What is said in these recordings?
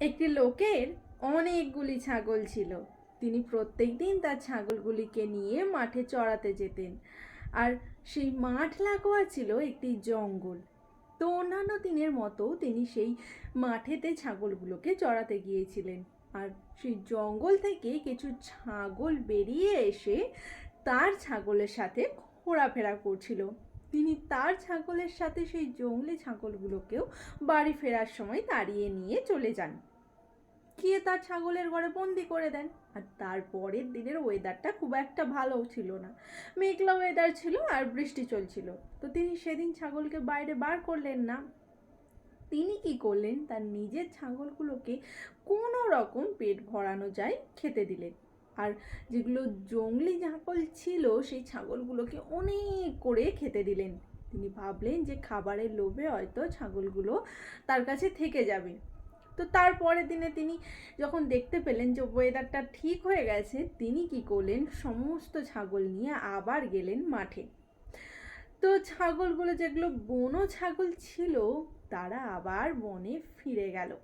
একটি লোকের অনেকগুলি ছাগল ছিল। তিনি প্রত্যেক দিন তার ছাগলগুলিকে নিয়ে মাঠে চড়াতে যেতেন। আর সেই মাঠ লাগোয়া ছিল একটি জঙ্গল। তো অন্যান্য দিনের মতো তিনি সেই মাঠেতে ছাগলগুলোকে চড়াতে গিয়েছিলেন। আর সেই জঙ্গল থেকে কিছু ছাগল বেরিয়ে এসে তার ছাগলের সাথে ঘোরাফেরা করছিল। তিনি তার ছাগলের সাথে সেই জঙ্গলি ছাগলগুলোকেও বাড়ি ফেরার সময় তাড়িয়ে নিয়ে চলে যান। গিয়ে তার ছাগলের ঘরে বন্দি করে দেন। আর তারপরের দিনের ওয়েদারটা খুব একটা ভালো ছিল না। মেঘলা ওয়েদার ছিল আর বৃষ্টি চলছিল। তো তিনি সেদিন ছাগলকে বাইরে বার করলেন না। তিনি কি করলেন? তার নিজের ছাগলগুলোকে কোনো রকম পেট ভরানো যায় খেতে দিলেন। আর যেগুলো জঙ্গলি ছাগল ছিল, সেই ছাগলগুলোকে অনেক করে খেতে দিলেন। তিনি ভাবলেন যে খাবারের লোভে হয়তো ছাগলগুলো তার কাছে থেকে যাবে। তো তারপরের দিনে তিনি যখন দেখতে পেলেন যে ওয়েদারটা ঠিক হয়ে গেছে, তিনি কি করলেন? সমস্ত ছাগল নিয়ে আবার গেলেন মাঠে। তো ছাগলগুলো যেগুলো বনো ছাগল ছিল, তারা আবার বনে ফিরে গেল।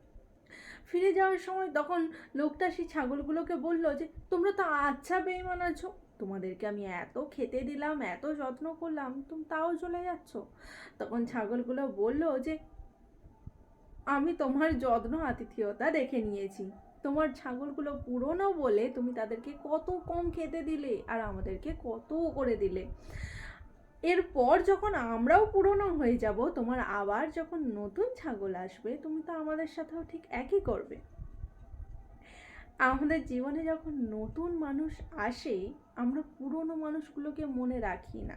ফিরে যাওয়ার সময় তখন লোকটা সেই ছাগলগুলোকে বলল যে, তোমরা তো আচ্ছা বেইমান আছো। তোমাদেরকে আমি এত খেতে দিলাম, এত যত্ন করলাম, তুমি তাও চলে যাচ্ছ? তখন ছাগলগুলো বলল যে, আমি তোমার যত্ন আতিথেয়তা দেখে নিয়েছি। তোমার ছাগলগুলো পুরনো বলে তুমি তাদেরকে কত কম খেতে দিলে আর আমাদেরকে কত করে দিলে? এরপর যখন আমরাও পুরনো হয়ে যাব, তোমার আবার যখন নতুন ছাগল আসবে, তুমি তো আমাদের সাথেও ঠিক একই করবে। আমাদের জীবনে যখন নতুন মানুষ আসে, আমরা পুরনো মানুষগুলোকে মনে রাখি না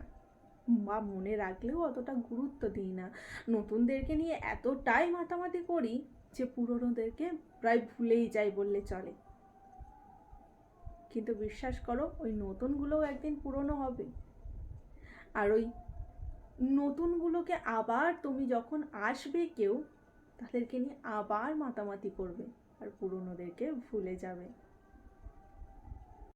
বা মনে রাখলেও অতটা গুরুত্ব দিই না। নতুনদেরকে নিয়ে এতটাই মাতামাতি করি যে পুরনোদেরকে প্রায় ভুলেই যাই বললে চলে। কিন্তু বিশ্বাস করো, ওই নতুনগুলোও একদিন পুরনো হবে। আর ওই নতুনগুলোকে আবার তুমি যখন আসবে কেউ, তাদেরকে নিয়ে আবার মাতামাতি করবে আর পুরনোদেরকে ভুলে যাবে।